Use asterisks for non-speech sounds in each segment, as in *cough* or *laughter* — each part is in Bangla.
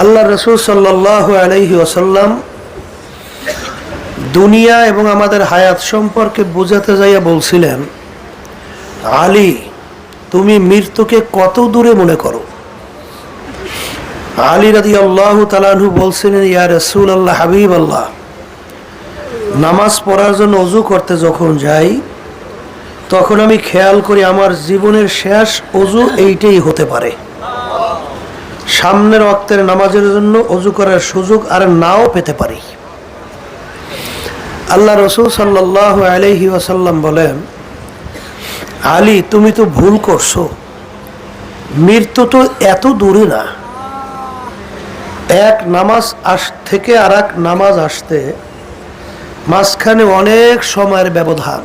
আল্লাহ রসুল সাল্লাহ আলহি ওসাল্লাম দুনিয়া এবং আমাদের হায়াত সম্পর্কে বোঝাতে যাইয়া বলছিলেন, আলী, তুমি মৃত্যুকে কত দূরে মনে করো? আলী রাদি আল্লাহ তালাহু বলছিলেন, ইয়া রসুল আল্লাহ হাবিব আল্লাহ নামাজ পড়ার জন্য অজু করতে যখন যাই, তখন আমি খেয়াল করি আমার জীবনের শেষ অজু এইটাই হতে পারে। সামনের অক্তের নামাজের জন্য অজু করার সুযোগ আর নাও পেতে পারি। আল্লাহ রসুল সাল্লাহ আলহি ওয়াসাল্লাম বলেন, আলী, তুমি তো ভুল করছ। মৃত্যু তো এত দূরে না। এক নামাজ আস থেকে আর এক নামাজ আসতে মাঝখানে অনেক সময়ের ব্যবধান।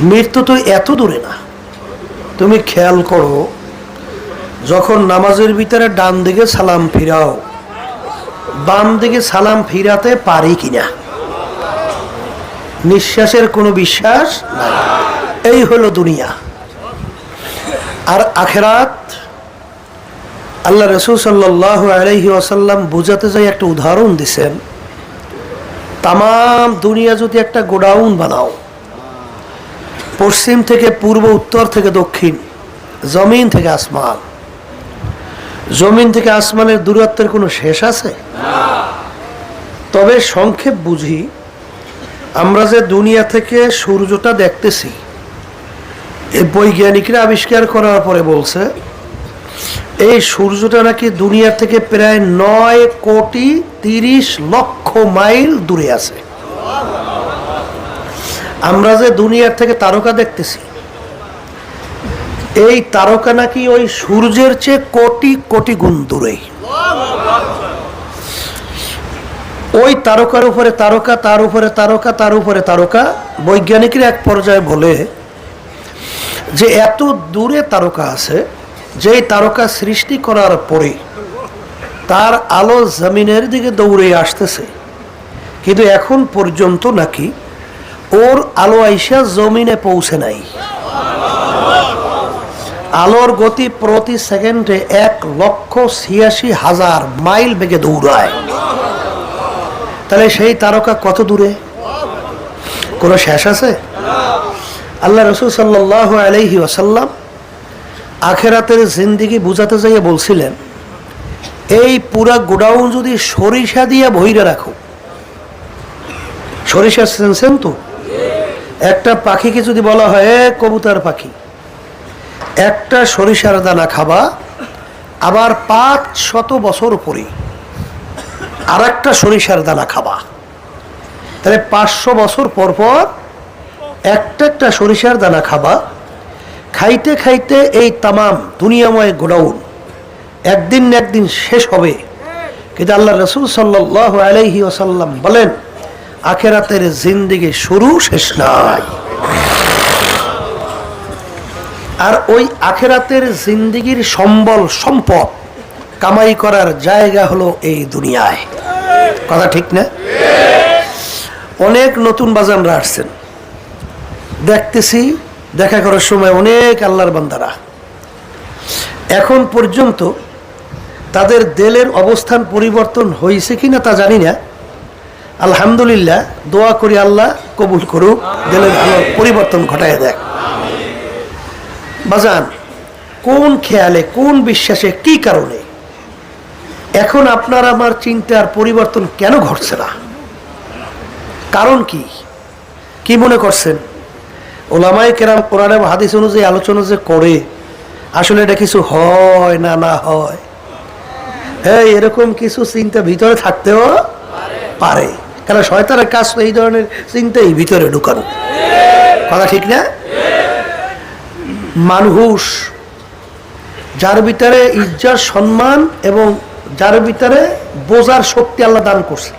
মৃত্যু তো এত দূরে না। তুমি খেয়াল করো যখন নামাজের ভিতরে ডান দিকে সালাম ফিরাও, বাম দিকে সালাম ফিরাতে পারি কিনা? নিঃশ্বাসের কোনো বিশ্বাস নাই। এই হলো দুনিয়া। আর আখেরাত, আল্লাহ রসুল সাল্লাহ আলহি আসাল্লাম বুঝাতে যাই একটা উদাহরণ দিছেন তাম দুনিয়া যদি একটা গোডাউন বানাও, পশ্চিম থেকে পূর্ব, উত্তর থেকে দক্ষিণ, জমিন থেকে আসমান জমিন থেকে আসমানের দূরত্বের কোনো শেষ আছে? তবে সংক্ষেপ বুঝি, আমরা যে দুনিয়া থেকে সূর্যটা দেখতেছি এই বৈজ্ঞানিকরা আবিষ্কার করার পরে বলছে, এই সূর্যটা নাকি দুনিয়া থেকে প্রায় নয় কোটি তিরিশ লক্ষ মাইল দূরে আছে। আমরা যে দুনিয়ার থেকে তারকা দেখতেছি এই তারকা নাকি ওই সূর্যের চেয়ে কোটি কোটি গুণ দূরে। ওই তারকার উপরে তারকা, তার উপরে তারকা, তার উপরে তারকা। বৈজ্ঞানিকরা এক পর্যায়ে বলে যে এত দূরে তারকা আছে, যেই তারকা সৃষ্টি করার পরে তার আলো জমিনের দিকে দৌড়ে আসতেছে। কিন্তু এখন পর্যন্ত নাকি ওর আলো আইসা জমিনে পৌঁছে নাই। আলোর গতি প্রতি সেকেন্ডে এক লক্ষ ছিয়াশি হাজার মাইল বেগে দৌড়ায়। তাহলে সেই তারকা কত দূরে? কোনো শেষ আছে? আল্লাহ রসুল সাল্লাহ আলহি ওয়াসাল্লাম আখেরাতের জিন্দিগি বুঝাতে যাইয়া বলছিলেন এই পুরা গোডাউন যদি সরিষা দিয়ে ভইরে রাখো। সরিষা চেনছেন তো? একটা পাখিকে যদি বলা হয় "এ, কবুতর পাখি। একটা সরিষার দানা খাবা, আবার পাঁচ শত বছর পরে আর একটা সরিষার দানা খাবা। তাহলে পাঁচশো বছর পর পর একটা একটা সরিষার দানা খাবা। খাইতে খাইতে এই তামাম দুনিয়াময় গোডাউন একদিন না একদিন শেষ হবে। কিন্তু আল্লাহ রসুল সাল্লাহ আলহি ওসাল্লাম বলেন, আখেরাতের জিন্দিগি শুরু শেষ নাই। আর ওই আখেরাতের জিন্দিগির সম্বল, সম্পদ কামাই করার জায়গা হলো এই দুনিয়ায়। কথা ঠিক না? অনেক নতুন বাজানরা আসছেন। দেখতেছি, দেখা করার সময় অনেক আল্লাহর বান্দারা। এখন পর্যন্ত তাদের দেলের অবস্থান পরিবর্তন হয়েছে কিনা তা জানি না। আলহামদুলিল্লাহ, দোয়া করি আল্লাহ, কবুল করুক, দেলের পরিবর্তন ঘটায় দেখ। বাজান, কোন খেয়ালে, কোন বিশ্বাসে, কি কারণে? এখন আপনার আমার চিন্তার পরিবর্তন কেন ঘটছে না? কারণ কি? কি মনে করছেন? ওলামাই কেরাম কোরআন এবং হাদিস অনুযায়ী আলোচনা যে করে, আসলে এটা কিছু হয় না না হয়? হ্যাঁ এরকম কিছু চিন্তা ভিতরে থাকতেও পারে। কারণ শয়তানের কাজ এই ধরনের চিন্তাই ভিতরে ঢুকানো। কথা ঠিক না? মানুষ যার ভিতরে ইজ্জার সম্মান এবং যার ভিতরে বোঝার শক্তি আল্লাহ দান করছে।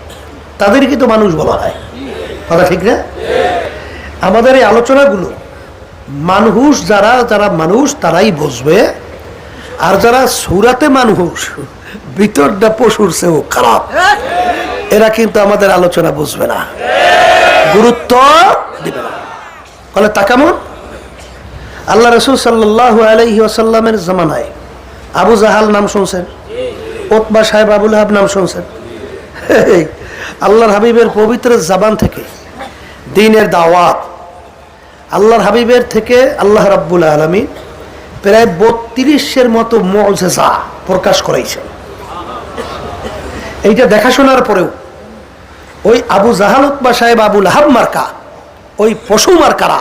তাদেরকে তো মানুষ বলা হয়। কথা ঠিক না? আমাদের এই আলোচনাগুলো মানুষ যারা যারা মানুষ, তারাই বসবে আর যারা সুরাতে মানুষ ভিতরটা পশুর চেয়েও খারাপ। এরা কিন্তু আমাদের আলোচনা বুঝবে না। গুরুত্ব দিবে না। তা কেমন? আল্লাহ রসুল সাল্লাহ আলহি আসাল্লামের জামানায় আবু জাহাল নাম শুনছেন, ওতবা সাহেব আবুল হাব নাম শুনছেন। আল্লাহর হাবিবের পবিত্র জাবান থেকে দিনের দাওয়াত। আল্লাহর হাবিবের থেকে আল্লাহ রাব্বুল আলমী প্রায় বত্রিশের মতো মজেজা প্রকাশ করাইছেন এইটা দেখাশোনার পরেও ওই আবু জাহালত বা সাহেব আবুল হাব মার্কা, ওই পশু মার্কারা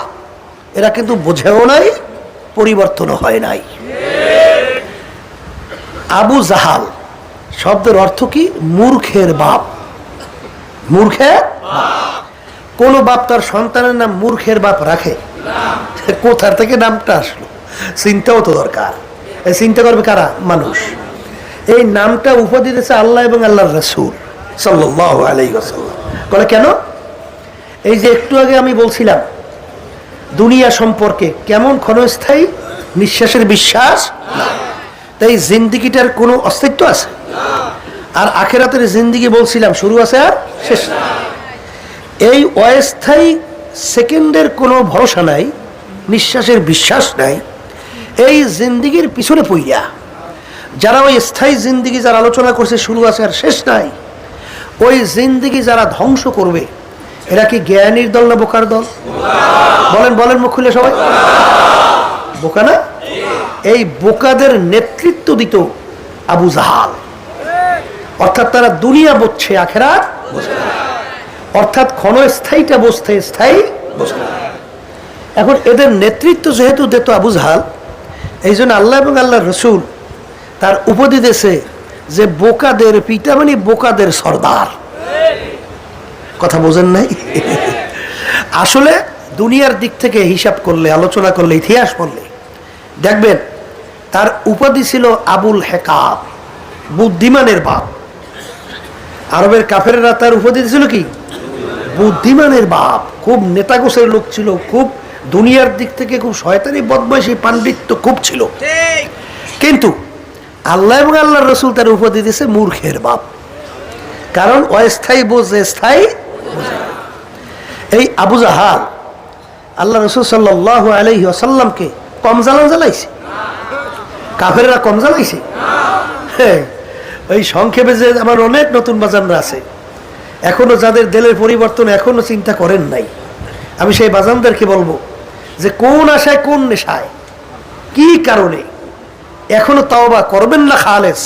এরা কিন্তু বোঝেও নাই পরিবর্তন হয় নাই। আবু জাহাল শব্দের অর্থ কি? মূর্খের বাপ। মূর্খের কোন বাপ তার সন্তানের নাম মূর্খের বাপ রাখে? কোথার থেকে নামটা আসলো? চিন্তাও তো দরকার। চিন্তা করবে কারা? মানুষ। এই নামটা উপাধি দিয়েছে আল্লাহ এবং আল্লাহর রসুল সাল্লাহ আলাই বলে কেন? এই যে একটু আগে আমি বলছিলাম দুনিয়া সম্পর্কে কেমন ক্ষণস্থায়ী? নিঃশ্বাসের বিশ্বাস? তাই জিন্দিগিটার কোনো অস্তিত্ব আছে? আর আখেরাতের জিন্দিগি বলছিলাম, শুরু আছে আর শেষ এই অস্থায়ী সেকেন্ডের কোনো ভরসা নাই, নিঃশ্বাসের বিশ্বাস নাই। এই জিন্দিগির পিছনে পইয়া যারা ওই স্থায়ী জিন্দিগি যারা আলোচনা করছে, শুরু আছে আর শেষ নাই, ওই জিন্দিগি যারা ধ্বংস করবে এরা কি জ্ঞানীর দল না বোকার দল? বলেন বলেন মুখ খুলে সবাই। বোকা না? এই বোকাদের নেতৃত্ব দিত আবু জাহাল। অর্থাৎ তারা দুনিয়া বুঝছে আখেরা। অর্থাৎ ক্ষণস্থায়ীটা বুঝতে স্থায়ী এখন এদের নেতৃত্ব যেহেতু দিত আবু জাহাল, এই জন্য আল্লাহ এবং আল্লাহ রসুল তার উপদি দেশে যে বোকাদের পিতা মানে বোকাদের সর্দার। কথা বোঝেন নাই? আসলে দুনিয়ার দিক থেকে হিসাব করলে, আলোচনা করলে, ইতিহাস পড়লে দেখবেন, তার উপাধি ছিল আবুল হেকাব বুদ্ধিমানের বাপ। আরবের কাফেরেরা তার উপাধি ছিল কি? বুদ্ধিমানের বাপ। খুব নেতাগোছের লোক ছিল, খুব দুনিয়ার দিক থেকে খুব শয়তানি বদমাইশি পাণ্ডিত্য খুব ছিল। কিন্তু আল্লাহ এবং আল্লাহ রসুল তার উপাধি দিয়েছে মূর্খের বাপ। কারণ অস্থায়ী বোঝে, স্থায়ী। এই আবু জাহাল, আল্লাহ রসুল সাল্লাহ আলহি আসাল্লামকে কম জ্বালান জ্বালাইছে? কাফেররা কম জ্বালাইছে? হ্যাঁ ওই সংক্ষেপে যে আমার অনেক নতুন বাজানরা আছে, এখনও যাদের দিলের পরিবর্তন এখনও চিন্তা করেন নাই। আমি সেই বাজানদেরকে বলব যে কোন আশায়, কোন নেশায়, কি কারণে এখনও তাওবা করবেন না খালেস?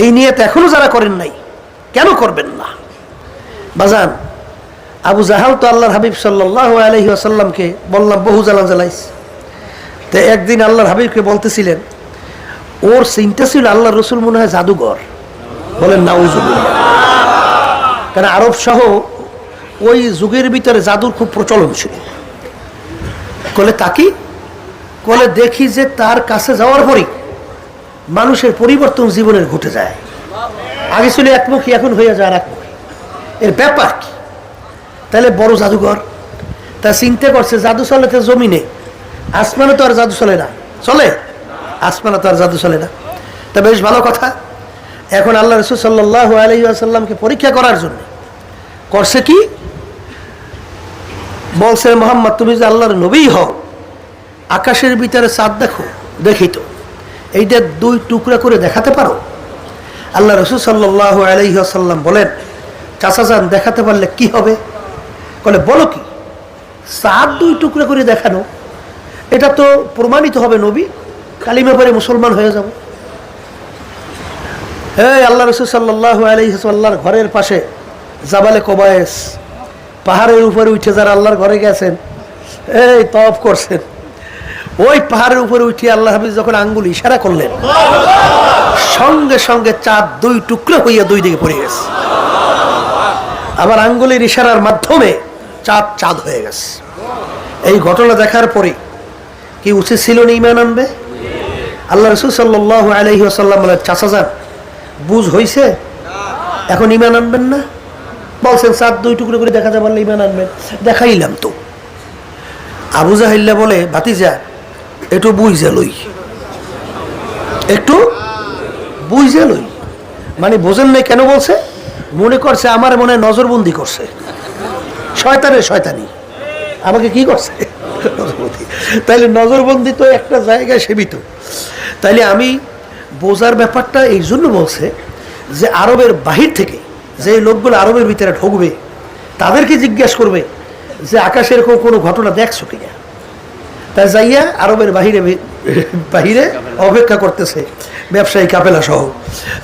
এই নিয়ে এখনও যারা করেন নাই, কেন করবেন না? বাজান আবু জাহাল তো আল্লাহর হাবিব সাল্লাহ আলহি আসাল্লামকে বললাম, বহু জ্বালান জ্বালাইস তো একদিন আল্লাহর হাবিবকে বলতেছিলেন, ওর চিন্তা ছিল আল্লাহ রসুল মনে হয় জাদুঘর। বলেন, নাউজুবিল্লাহ। কারণ আরব সহ ওই যুগের ভিতরে জাদুর খুব প্রচলন ছিল। কলে তাকি, কলে দেখি যে তার কাছে যাওয়ার পরই মানুষের পরিবর্তন জীবনের ঘটে যায়। আগে ছিল একমুখী, এখন হয়ে যায় আর একমুখী। এর ব্যাপার কি? তাহলে বড় জাদুঘর। তা চিন্তা করছে জাদু চলে তো জমিনে। আসমানে তো আর জাদু চলে না। চলে? আসমানে তো আর জাদু চলে না। তা বেশ ভালো কথা। এখন আল্লাহ রসুল সাল্লাহ আলহি আসাল্লামকে পরীক্ষা করার জন্য করছে কি? বলছে, মোহাম্মদ, তুমি যে আল্লাহর নবী হও, আকাশের ভিতরে চাঁদ দেখো, দেখি তো। এইটা দুই টুকরা করে দেখাতে পারো? আল্লাহ রসুল সাল্লাহ আলহি আসাল্লাম বলেন চাচা যান দেখাতে পারলে কি হবে? বলে বলো কি? চাঁদ দুই টুকরা করে দেখানো। এটা তো প্রমাণিত হবে নবী, কালিমা পরে মুসলমান হয়ে যাব। হ্যাঁ আল্লাহ রসুল সাল্লাহ আলহিহাল্লাহর ঘরের পাশে জাবালে কবায়েস, পাহাড়ের উপরে উঠে যারা আল্লাহর ঘরে গেছেন, এই তফ করছেন, ওই পাহাড়ের উপরে উঠে আল্লাহ হাবিজ যখন আঙ্গুল ইশারা করলেন, সঙ্গে সঙ্গে চাঁদ দুই টুকরো হইয়া দুই দিকে পড়ে গেছে। আবার আঙ্গুলের ইশারার মাধ্যমে চাঁদ চাঁদ হয়ে গেছে। এই ঘটনা দেখার পরে কি উচিত ছিল না ইমান আনবে? আল্লাহ রসুল সাল্লাহ আলহি আসাল্লাম চাচা যান, বুঝ হইছে? এখন ইমান আনবেন না? বলছেন, চাঁদ দুই টুকরো করে দেখা যাবে ইমান আনবেন। দেখাইলাম তো। আবু জাহিল্লা বলে, ভাতিজা, একটু বুঝে লই। একটু বুঝে লই। মানে বোঝেন নাই কেন বলছে? মনে করছে, আমার মনে নজরবন্দি করছে। শয়তানের শয়তানি। আমাকে কি করছে? নজরবন্দি। তাইলে নজরবন্দি তো একটা জায়গায় সীমিত। তাইলে আমি বোঝার ব্যাপারটা এই জন্য বলছে যে, আরবের বাহির থেকে যে লোকগুলো আরবের ভিতরে ঢুকবে, তাদেরকে জিজ্ঞেস করবে যে, আকাশে এরকম কোনো ঘটনা দেখছ কিনা তাই যাইয়া আরবের বাহিরে বাহিরে অপেক্ষা করতেছে ব্যবসায়ী কাপেলা সহ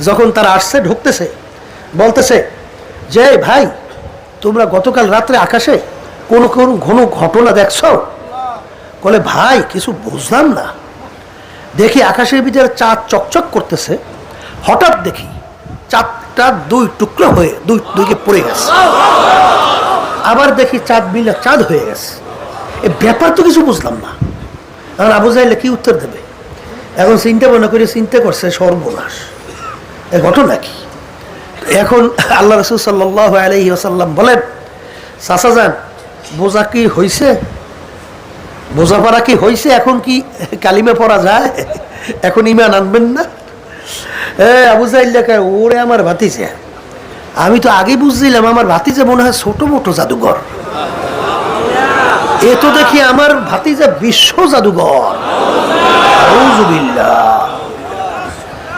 যখন তারা আসছে, ঢুকতেছে বলতেছে, যে ভাই, তোমরা গতকাল রাত্রে আকাশে কোন কোন ঘন ঘটনা দেখছ? বলে, ভাই, কিছু বুঝলাম না। দেখি আকাশের ভিতরে চাঁদ চকচক করতেছে। হঠাৎ দেখি চাঁদটা দুই টুকরো হয়ে, দুই, দুইকে পড়ে গেছে। আবার দেখি চাঁদ মিলে চাঁদ হয়ে গেছে। এ ব্যাপার তো কিছু বুঝলাম না। এখন আবু জাইলে কি উত্তর দেবে? এখন চিন্তা মনে করে চিন্তা করছে সর্বনাশ। এ ঘটনা কি? এখন আল্লাহ রসুল সাল্লাহ আলহি আসাল্লাম বলেন, চাচা যান, বোঝা কি হয়েছে বোঝা পড়া কি হয়েছে এখন কি কালিমে পড়া যায়? এখন ইমান আনবেন না? এ, আবু জাইল ওরে আমার ভাতিজা, আমি তো আগে বুঝছিলাম, আমার ভাতিজা মনে হয় ছোট মোটো জাদুঘর। এ তো দেখি আমার ভাতিজা বিশ্ব জাদুঘর।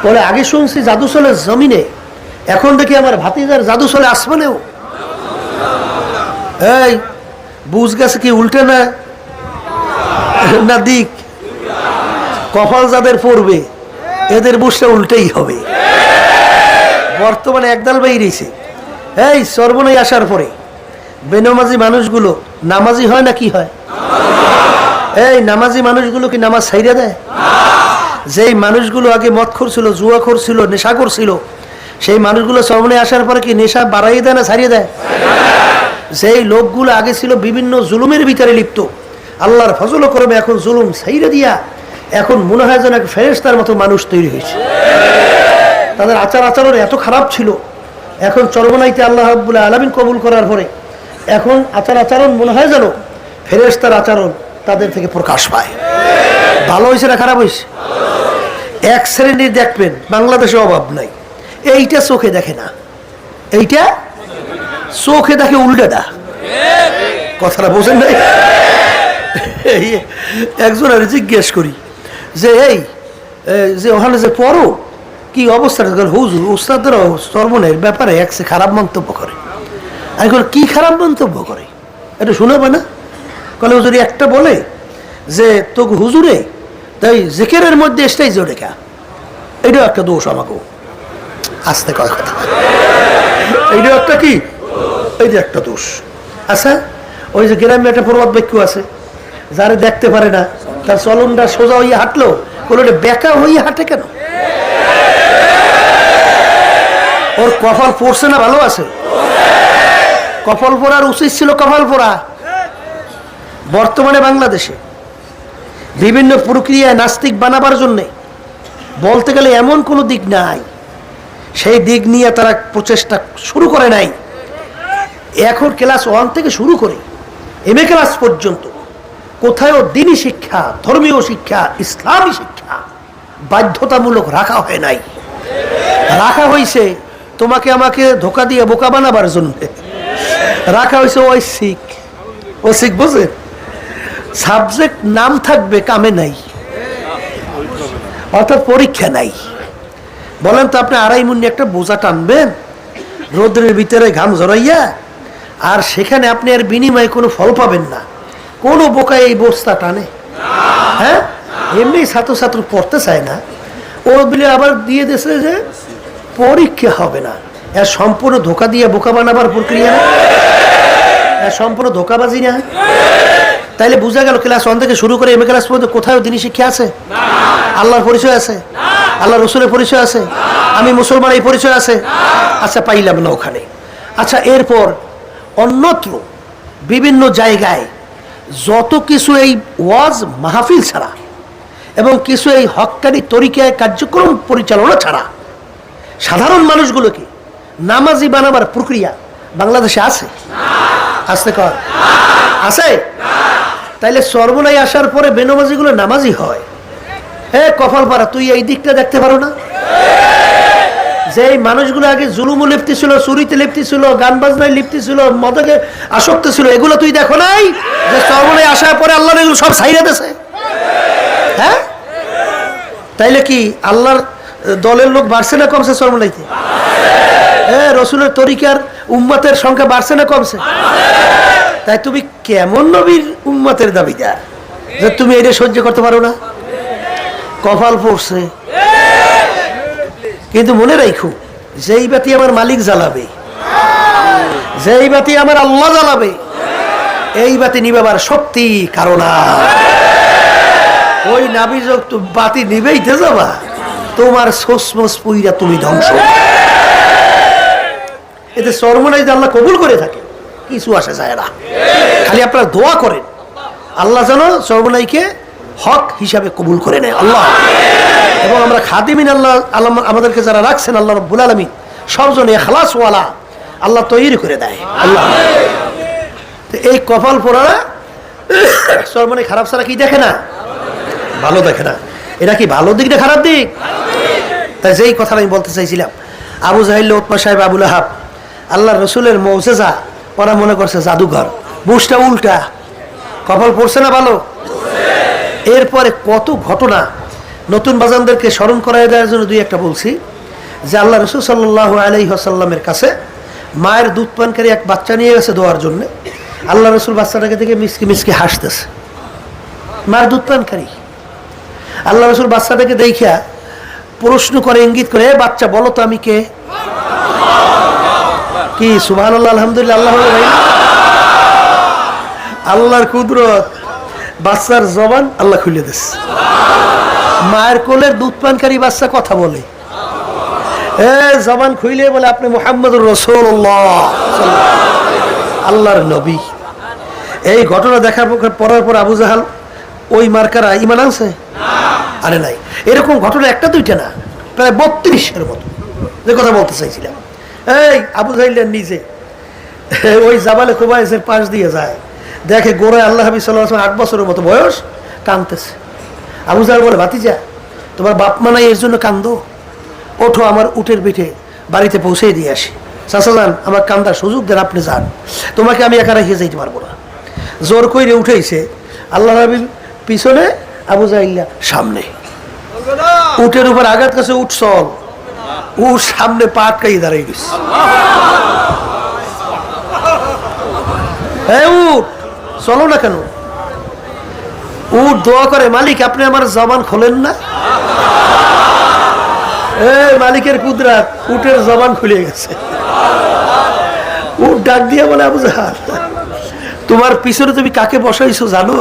বলে, আগে শুনছি জাদু চলে জমিনে এখন দেখি আমার ভাতিজার জাদু চলে আসমানেও এই, বুঝ গেছে কি উল্টে না? দিক। কপাল যাদের পড়বে, এদের বুঝটা উল্টেই হবে। বর্তমানে একদল বেরিয়েছে এই, সর্বনই আসার পরে। বেনমাজি মানুষগুলো, নামাজি হয় না কি হয়? এই, নামাজি মানুষগুলো কি নামাজ ছাইরা দেয়? যেই মানুষগুলো আগে মদ করছিল জুয়া করছিল নেশা করছিল সেই মানুষগুলো সর্বনে আসার পরে কি নেশা বাড়াইয়ে দেয় না ছাড়িয়ে দেয়? যেই লোকগুলো আগে ছিল বিভিন্ন জুলুমের ভিতরে লিপ্ত। আল্লাহর ফজল করবে এখন জুলুম সাইরে দিয়া এখন মনে হয় যেন এক ফেরেস্তার মতো মানুষ তৈরি হয়েছে। তাদের আচার আচরণ এত খারাপ ছিল। এখন চরমনাইতে আল্লাহ রাব্বুল আলমিন কবুল করার পরে এখন আচার আচরণ মনে হয় যেন ফেরেস্তার আচরণ তাদের থেকে প্রকাশ পায়। ভালো হয়েছে না খারাপ হয়েছে? এক শ্রেণির দেখবেন, বাংলাদেশে অভাব নাই। এইটা চোখে দেখে না। এইটা চোখে দেখে উল্টাটা। কথাটা বোঝেন নাই? একজন আর জিজ্ঞেস করি যে এই যে ওখানে যে পড়ো কি অবস্থাটা? হুজুর উস্তাদরা সর্বনের ব্যাপারে একসে খারাপ মন্তব্য করে। আমি বলি, কি খারাপ মন্তব্য করে? এটা শোনাবে না? কলে হুজুর একটা বলে যে তোকে হুজুরে তাই জেকেরের মধ্যে এসটাই জোরে কা? এটাও একটা দোষ আমাকে আসতে কয় কথা। এইটাও একটা কি? এই যে একটা দোষ। আচ্ছা ওই যে গ্রামে একটা প্রবাদ বাক্য আছে, যারে দেখতে পারে না, তার চলনটা সোজা হইয়া হাঁটলো কোনো বেকা হইয়া হাঁটে কেন? ওর কপাল পড়ছে না, ভালো আছে? কপাল পড়ার উচিত ছিল কপাল পড়া। বর্তমানে বাংলাদেশে বিভিন্ন প্রক্রিয়ায় নাস্তিক বানাবার জন্যে বলতে গেলে এমন কোনো দিক নাই সেই দিক নিয়ে তারা প্রচেষ্টা শুরু করে নাই। এখন ক্লাস ওয়ান থেকে শুরু করে এম এ ক্লাস পর্যন্ত কোথাও দিনী শিক্ষা, ধর্মীয় শিক্ষা, ইসলামী শিক্ষা বাধ্যতামূলক রাখা হয় নাই। রাখা হয়েছে তোমাকে আমাকে ধোকা দিয়ে বোকা বানাবার জন্য। রাখা হয়েছে ওই শিখ। ও শিখ বোঝে? সাবজেক্ট নাম থাকবে কামে নাই, অর্থাৎ পরীক্ষা নাই। বলেন তো আপনি আড়াই মুন্নি একটা বোঝা টানবেন? রোদ্রের ভিতরে ঘাম জড়াইয়া আর সেখানে আপনি আর বিনিময়ে কোনো ফল পাবেন না। কোনো বোকায় এই বস্তা টানে? হ্যাঁ? এমনি ছাত্রছাত্র পড়তে চায় না। ও বলে আবার দিয়ে দিয়েছে যে পরীক্ষা হবে না। এর সম্পূর্ণ ধোকা দিয়ে বোকা বানাবার প্রক্রিয়া না? সম্পূর্ণ ধোকাবাজি না? তাইলে বোঝা গেল ক্লাস ওয়ান থেকে শুরু করে এম এ ক্লাস পর্যন্ত কোথাও দিনই শিক্ষা আছে? আল্লাহর পরিচয় আছে? আল্লাহ রসুলের পরিচয় আছে? আমি মুসলমান এই পরিচয় আছে? আচ্ছা পাইলাম না ওখানে। আচ্ছা এরপর অন্যত্র বিভিন্ন জায়গায় যত কিছু এই ওয়াজ মাহফিল ছাড়া এবং কিছু এই হকানি তরিকায় কার্যক্রম পরিচালনা ছাড়া সাধারণ মানুষগুলোকে নামাজি বানাবার প্রক্রিয়া বাংলাদেশে আছে? আসতে কর। আছে? তাইলে সর্বনাই আসার পরে বেনমাজিগুলো নামাজি হয়। হে কপাল পাড়া, তুই এই দিকটা দেখতে পারো না? যে এই মানুষগুলো আগে জুলুমু লিপ্তি ছিল, চুরিতে লিপ্তি ছিল, গান বাজনায় লিপ্তি ছিল, মদকে আসক্ত ছিল, এগুলো তুই দেখো নাই? যে সর্বনাই আসার পরে আল্লাহ এগুলো সব সাইরে দেছে হ্যাঁ? তাইলে কি আল্লাহর দলের লোক বাড়ছে না কমছে সরমলাইতে হ্যাঁ রসুলের তরিকার উম্মতের সংখ্যা বাড়ছে না কমছে? তাই তুমি কেমন নবীর উম্মতের দাবিদার? যে তুমি এটা সহ্য করতে পারো না? কপাল পড়ছে। কিন্তু মনে রাখো যেই বাতি আমার মালিক জ্বালাবে, যেই বাতি আমার আল্লাহ জ্বালাবে, এই বাতি নিবেবার শক্তি কারণ ওই নাবি যোগ বাতি নিবেইতে যাবা। তোমার সোসমস পুইরা তুমি ধ্বংস। এতে সর্বনাই যে আল্লাহ কবুল করে থাকে, কিছু আসে যায় না। খালি আপনারা দোয়া করেন। আল্লাহ যেন সর্বনাইকে হক হিসাবে কবুল করে নেয় আল্লাহ। এবং আমরা খাদিমিন আল্লাহ আল্লাহ আমাদেরকে যারা রাখছেন, আল্লাহ রব্বুল আলমিন, সবজনে খালাসওয়ালা আল্লাহ তৈরি করে দেয় আল্লাহ। এই কপাল পোড়ারা সর্বনাই খারাপ ছাড়া কি দেখে না? ভালো দেখে না। এটা কি ভালো দিক না খারাপ দিক? তাই যেই কথাটা আমি বলতে চাইছিলাম, আবু জাহিল ওতমা সাহেব, আবুল আহাব, আল্লাহ রসুলের মৌসেজা ওরা মনে করছে জাদুঘর। বুসটা উল্টা। কপাল পড়ছে না ভালো? এরপরে কত ঘটনা নতুন বাজানদেরকে স্মরণ করাই দেওয়ার জন্য দুই একটা বলছি, যে আল্লাহ রসুল সাল্লাহ আলাই আসাল্লামের কাছে মায়ের দুধ পানকারী এক বাচ্চা নিয়ে গেছে দোয়ার জন্য। আল্লাহ রসুল বাচ্চাটাকে দেখে মিসকি মিসকি হাসতেছে। মায়ের দুধ পানকারী। আল্লাহ রসুল বাচ্চাটাকে দেখিয়া প্রশ্ন করে, ইঙ্গিত করে বাচ্চা, বলো তো আমি কে? কি সুবাহ আল্লাহ আলহামদুলিল্লাহ, আল্লাহ আল্লাহর কুদরত। বাচ্চার জবান আল্লাহ খুলে দিস। মায়ের কোলের দুধ পানকারী বাচ্চা কথা বলে। এ, জবান খুইলে বলে, আপনি মোহাম্মদুর রসুল্লাহ আল্লাহর নবী। এই ঘটনা দেখার পর- পড়ার পর আবু জাহাল ওই মার্কারা ইমান আনছে? আরে নাই। এরকম ঘটনা একটা দুইটা না, প্রায় বত্রিশের মতো। যে কথা বলতে চাইছিলাম। এই, আবু জাহিলের নিজে। ওই জাবালে কুবাইসের পাশ দিয়ে যায়। দেখে গোড়ায় আল্লাহ হাবি সাল্লাহ আট বছরের মতো বয়স কানতেছে আবু জাহাল বলে ভাতিজা তোমার বাপ মা নাই এর জন্য কান্দো ওঠো আমার উটের পিঠে বাড়িতে পৌঁছে দিয়ে আসি। চাচা যান আমার কান্দার সুযোগ দেন আপনি যান। তোমাকে আমি একা রেখে যাইতে পারব না। জোর কইরে উঠেছে আল্লাহ নবীর পিছনে আবু জাহিল্লা সামনে। উটের উপর আঘাত কাছে উঠ চল। উঠ সামনে পা আটকাই দাঁড়াই গেছে হ্যাঁ উঠ। চলো না কেন? উঠ দোয়া করে, মালিক, আপনি আমার জবান খোলেন না? এই মালিকের কুদরাত, উটের জবান খুলে গেছে। উট ডাক দিয়ে বলে, আবু জাহাল, তোমার পিছনে তুমি কাকে বসাইছো জানো?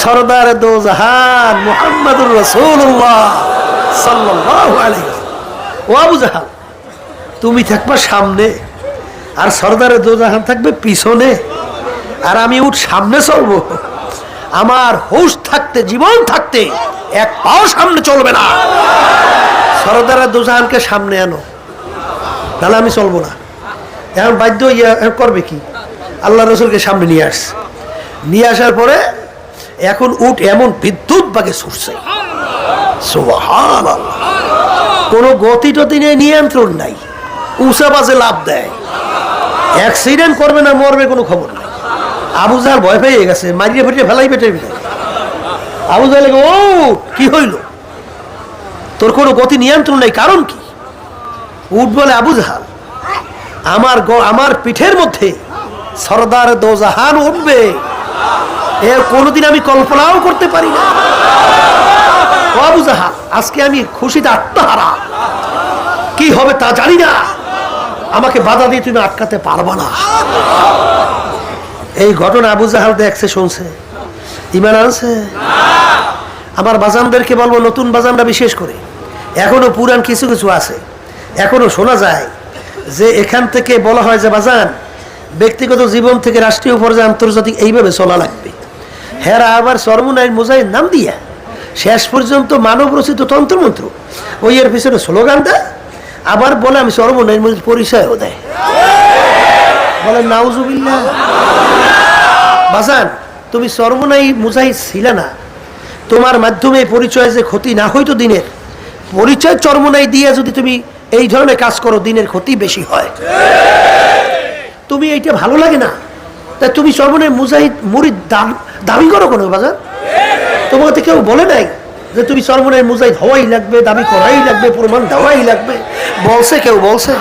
সরদার দো জাহান, মোহাম্মদুর রসুল্লাহ আলাইহি ও আবু জাহাল, তুমি থাকবা সামনে, আর সরদারে দো জাহান থাকবে পিছনে। আর আমি উঠ সামনে চলবো। আমার হুশ থাকতে, জীবন থাকতে এক পাও সামনে চলবে না। সরদারা দুজাহানকে সামনে আনো তাহলে আমি চলবো না। এখন বাধ্য করবে কি? আল্লাহ রসুলকে সামনে নিয়ে আসছে নিয়ে আসার পরে এখন উঠ এমন বিদ্যুৎ বাগে ছুটছে। কোনো গতি টতি নেই, নিয়ন্ত্রণ নাই। উষা বাজে লাভ দেয়। অ্যাক্সিডেন্ট করবে না, মরবে কোনো খবর নাই। আবু জাহাল ভয় পেয়ে গেছে মারিয়ে ফেটিয়ে ফেলাই পেটে ভিতরে আবু জাহাল ও, কি হইল? তোর কোনো গতি নিয়ন্ত্রণ নেই, কারণ কি? উঠ বলে, আবু আমার আমার পিঠের মধ্যে সর্দার দোজাহান উঠবে। এর কোনোদিন আমি কল্পনাও করতে পারি না। আবু জাহাল, আজকে আমি খুশিতে আত্মহারা। কি হবে তা জানি না। আমাকে বাধা দিয়ে তুমি আটকাতে পারবা না। এই ঘটনা আবু জাহাল দেখছে, শুনছে। ইমান আনছে? আমার বাজানদেরকে বলব, নতুন বাজানরা বিশেষ করে। এখনও পুরান কিছু কিছু আছে। এখনও শোনা যায় যে এখান থেকে বলা হয় যে, বাজান, ব্যক্তিগত জীবন থেকে রাষ্ট্রীয় পর্যায়ে আন্তর্জাতিক এইভাবে চলা লাগবে। হেরা আবার সর্বনাইন মোজাইয়ের নাম দিয়া, শেষ পর্যন্ত মানব রচিত তন্ত্রমন্ত্র। ওই এর পিছনে স্লোগান দেয়। আবার বলে, আমি মজির পরিচয়ও দেয়। বলে, নাউজুবিল্লাহ। বাজান, তুমি সর্বনাই মুজাহিদ ছিলে না। তোমার মাধ্যমে পরিচয় যে ক্ষতি না হইতো দিনের। পরিচয় চর্মনাই দিয়ে যদি তুমি এই ধরনের কাজ করো, দিনের ক্ষতি বেশি হয়। তুমি এইটা ভালো লাগে না? তা তুমি সর্বনাই মুজাহিদ, মুরিদ দাবি করো কোনো বাজার তোমাকে কেউ বলে নাই যে তুমি চরমনের মুজাই হওয়াই লাগবে, দাবি করাই লাগবে, প্রমাণ দেওয়াই লাগবে? বলছে কেউ, বলছে?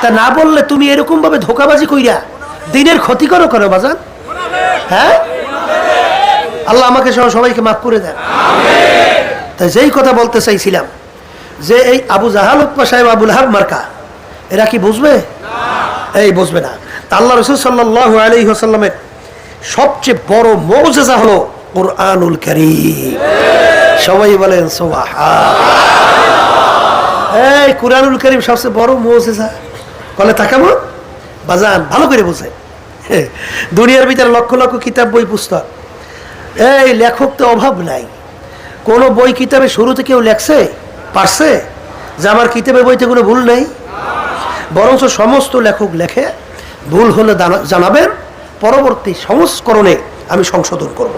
তা না বললে তুমি এরকম ভাবে ধোকাবাজি কইরা দিনের ক্ষতি করো করো বাজান? হ্যাঁ? আল্লাহ আমাকে সহ সবাইকে মাফ করে দেন। তাই যেই কথা বলতে চাইছিলাম, যে এই আবু জাহাল উৎপা সাহেব, আবুল হাব মার্কা, এরা কি বুঝবে? এই বুঝবে না। আল্লাহ রসুল সাল্লাহ আলী হাসাল্লামের সবচেয়ে বড় মৌজেজা হলো কোরআনুল করিম। সবাই বলেন এই কোরআনুল করিম সবচেয়ে বড় মৌজেজা। বলে তাকাবো বাজান, ভালো করে বুঝে। *laughs* দুনিয়ার ভিতরে লক্ষ লক্ষ কিতাব, বই, পুস্তক। এই লেখক তো অভাব নাই। কোনো বই কিতাবে শুরুতে কেউ লেখছে? পারছে? যে আমার কিতাবের বইতে কোনো ভুল নেই? বরঞ্চ সমস্ত লেখক লেখে। ভুল হলে জানাবেন। পরবর্তী সংস্করণে আমি সংশোধন করব।